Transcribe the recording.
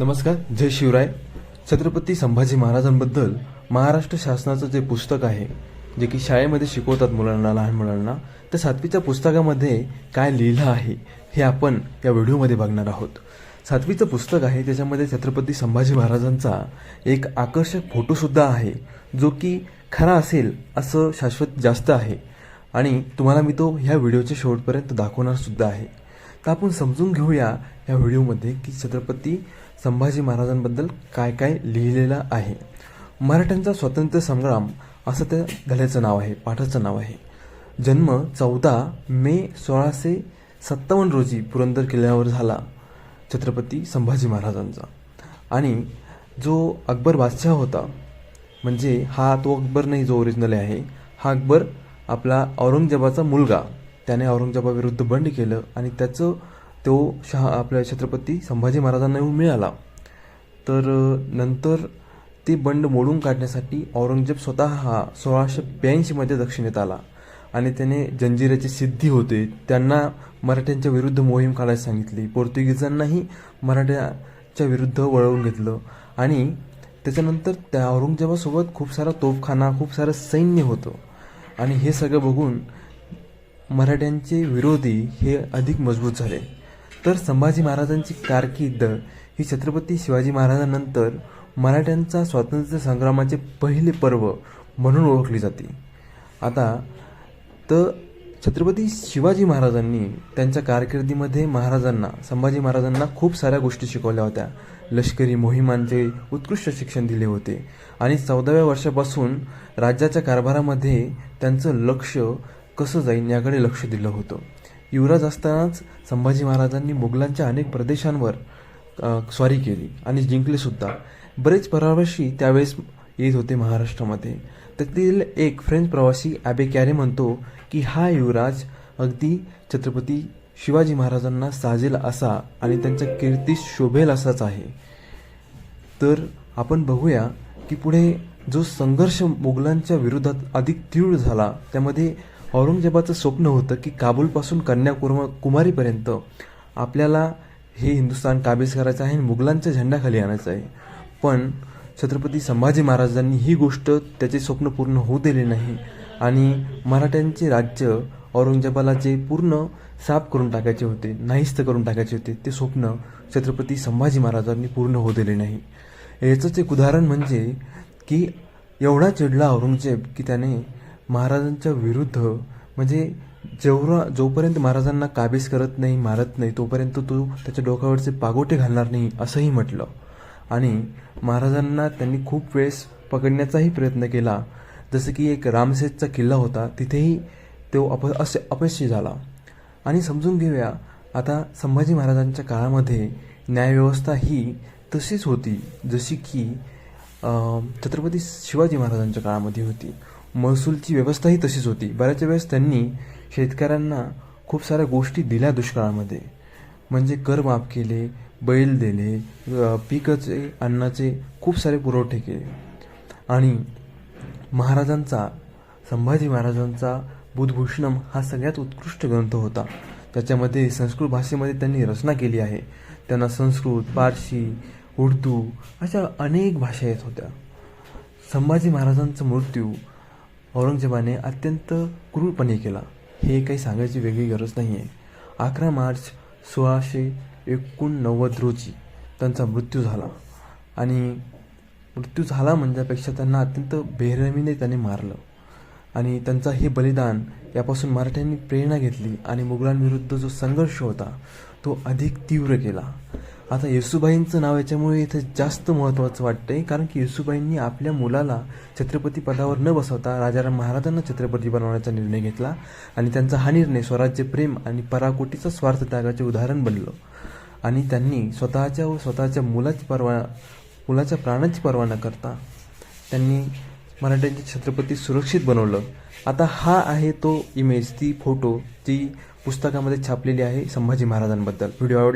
नमस्कार जय शिवराय. छत्रपती संभाजी महाराजांबद्दल महाराष्ट्र शासनाचं जे पुस्तक आहे जे की शाळेमध्ये शिकवतात मुलांना लहान मुलांना त्या सातवीच्या पुस्तकामध्ये काय लिहिलं आहे हे आपण या व्हिडिओमध्ये बघणार आहोत. सातवीचं पुस्तक आहे त्याच्यामध्ये छत्रपती संभाजी महाराजांचा एक आकर्षक फोटोसुद्धा आहे जो की खरा असेल असं शाश्वत जास्त आहे. आणि तुम्हाला मी तो ह्या व्हिडिओच्या शेवटपर्यंत दाखवणार सुद्धा आहे. तर आपण समजून घेऊया या व्हिडिओमध्ये की छत्रपती संभाजी महाराजांबद्दल काय काय लिहिलेलं आहे. मराठ्यांचा स्वातंत्र्य संग्राम असं त्या धड्याचं नाव आहे पाठाचं नाव आहे. जन्म चौदा मे सोळाशे सत्तावन्न रोजी पुरंदर किल्ल्यावर झाला छत्रपती संभाजी महाराजांचा. आणि जो अकबर बादशाह होता म्हणजे हा तो अकबर नाही जो ओरिजिनल आहे हा अकबर आपला औरंगजेबाचा मुलगा. त्याने औरंगजेबाविरुद्ध बंड केलं आणि त्याचं तो शहा आपल्या छत्रपती संभाजी महाराजांना येऊन मिळाला. तर नंतर ते बंड मोडून काढण्यासाठी औरंगजेब स्वतः हा सोळाशे ब्याऐंशीमध्ये दक्षिणेत आला आणि त्याने जंजिराची सिद्धी होते. त्यांना मराठ्यांच्या विरुद्ध मोहीम काढायला सांगितली. पोर्तुगीजांनाही मराठ्याच्या विरुद्ध वळवून घेतलं आणि त्याच्यानंतर त्या औरंगजेबासोबत खूप सारा तोफखाना खूप सारं सैन्य होतं. आणि हे सगळं बघून मराठ्यांचे विरोधी हे अधिक मजबूत झाले. तर संभाजी महाराजांची कारकीर्द ही छत्रपती शिवाजी महाराजांनंतर मराठ्यांचा स्वातंत्र्य संग्रामाचे पहिले पर्व म्हणून ओळखली जाते. आता तर छत्रपती शिवाजी महाराजांनी त्यांच्या कारकिर्दीमध्ये महाराजांना संभाजी महाराजांना खूप साऱ्या गोष्टी शिकवल्या होत्या. लष्करी मोहिमांचे उत्कृष्ट शिक्षण दिले होते. आणि चौदाव्या वर्षापासून राज्याच्या कारभारामध्ये त्यांचं लक्ष कसं जाईल याकडे लक्ष दिलं होतं. युवराज असतानाच संभाजी महाराजांनी मुघलांच्या अनेक प्रदेशांवर स्वारी केली आणि जिंकलेसुद्धा बरेच प्रवासी त्यावेळेस येत होते महाराष्ट्रामध्ये. त्यातील एक फ्रेंच प्रवासी ॲबे कॅरे म्हणतो की हा युवराज अगदी छत्रपती शिवाजी महाराजांना साजेल असा आणि त्यांच्या कीर्तीस शोभेल असाच आहे. तर आपण बघूया की पुढे जो संघर्ष मुघलांच्या विरोधात अधिक तीव्र झाला त्यामध्ये औरंगजेबाचं स्वप्न होतं की काबूलपासून कन्याकुमा कुमारीपर्यंत आपल्याला हे हिंदुस्थान काबीज करायचं आहे आणि मुघलांच्या झेंड्याखाली आणायचं आहे. पण छत्रपती संभाजी महाराजांनी ही गोष्ट त्याचे स्वप्न पूर्ण होऊ दिले नाही आणि मराठ्यांचे राज्य औरंगजेबाला जे पूर्ण साफ करून टाकायचे होते नाहीस्त करून टाकायचे होते ते स्वप्न छत्रपती संभाजी महाराजांनी पूर्ण होऊ दिले नाही. याचंच एक उदाहरण म्हणजे की एवढा चिडला औरंगजेब की त्याने महाराजांच्या विरुद्ध म्हणजे जेवढा जोपर्यंत महाराजांना काबीज करत नाही मारत नाही तोपर्यंत तो त्याच्या डोक्यावरचे पागोटे घालणार नाही असंही म्हटलं. आणि महाराजांना त्यांनी खूप वेळेस पकडण्याचाही प्रयत्न केला. जसं की एक रामसेतचा किल्ला होता तिथेही तो अप अस अपयशी झाला. आणि समजून घेऊया आता संभाजी महाराजांच्या काळामध्ये न्यायव्यवस्था ही तशीच होती जशी की छत्रपती शिवाजी महाराजांच्या काळामध्ये होती. महसूलची व्यवस्थाही तशीच होती. बऱ्याच वेळेस त्यांनी शेतकऱ्यांना खूप साऱ्या गोष्टी दिल्या दुष्काळामध्ये. म्हणजे कर माफ केले बैल दिले पिकाचे अन्नाचे खूप सारे पुरवठे केले. आणि महाराजांचा संभाजी महाराजांचा बुधभूषणम हा सगळ्यात उत्कृष्ट ग्रंथ होता. त्याच्यामध्ये संस्कृत भाषेमध्ये त्यांनी रचना केली आहे. त्यांना संस्कृत पारशी उर्दू अशा अनेक भाषा येत होत्या. संभाजी महाराजांचा मृत्यू औरंगजेबाने अत्यंत क्रूरपणे केला. हे काही सांगायची वेगळी गरज नाही आहे अकरा मार्च सोळाशे एकोणनव्वद रोजी त्यांचा मृत्यू झाला. आणि मृत्यू झाला म्हणण्यापेक्षा त्यांना अत्यंत बेरहमीने त्याने मारलं. आणि त्यांचा हे बलिदान यापासून मराठ्यांनी प्रेरणा घेतली आणि मुघलांविरुद्ध जो संघर्ष होता तो अधिक तीव्र केला. आता येसुबाईंचं नाव याच्यामुळे इथं जास्त महत्त्वाचं वाटतंय कारण की येसुबाईंनी आपल्या मुलाला छत्रपती पदावर न बसवता राजाराम महाराजांना छत्रपती बनवण्याचा निर्णय घेतला आणि त्यांचा हा निर्णय स्वराज्य प्रेम आणि पराकोटीचा स्वार्थ त्यागाचे उदाहरण बनलं. आणि त्यांनी स्वतःच्या व स्वतःच्या मुलाची पर्वा मुलाच्या प्राणाची पर्वा न करता त्यांनी मराठ्यांचे छत्रपती सुरक्षित बनवलं. आता हा आहे तो इमेज ती फोटो जी पुस्तकामध्ये छापलेली आहे संभाजी महाराजांबद्दल. व्हिडिओ आवडला